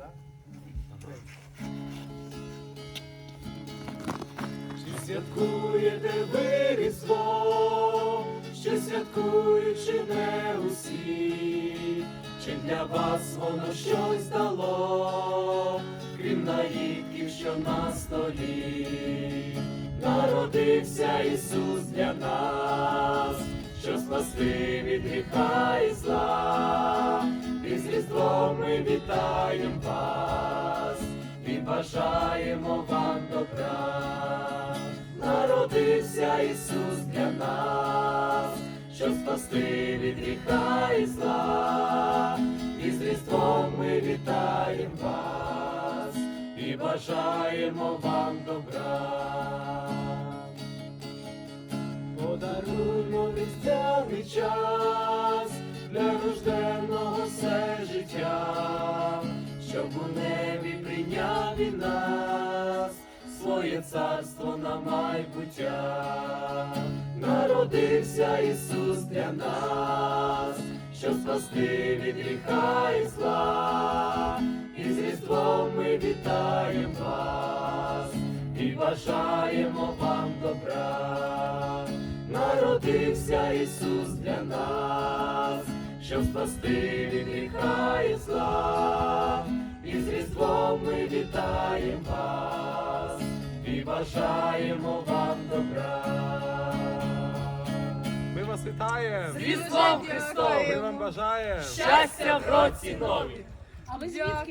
да? Чи святкуєте ви Різдво, що святкують чи не усі, чи для вас воно щось дало, крім наїдків, що на столі, народився Ісус для нас, що спасти від гріха і зла, вітаємо вас і бажаємо вам добра. Народився Ісус для нас, щоб спасти від гріха і зла, і з Різдвом ми вітаємо вас і бажаємо вам добра. Подаруймо різдвяний час прийняв нас, своє царство на майбуття. Народився Ісус для нас, щоб спасти від гріха і зла, і з Різдвом ми вітаємо вас і бажаємо вам добра. Народився Ісус для нас, щоб спасти від гріха і зла, бажаємо вам добра. Ми вас вітаємо! З Різдвом Ми вам бажаємо! Щастя в році нові! А ви звідки?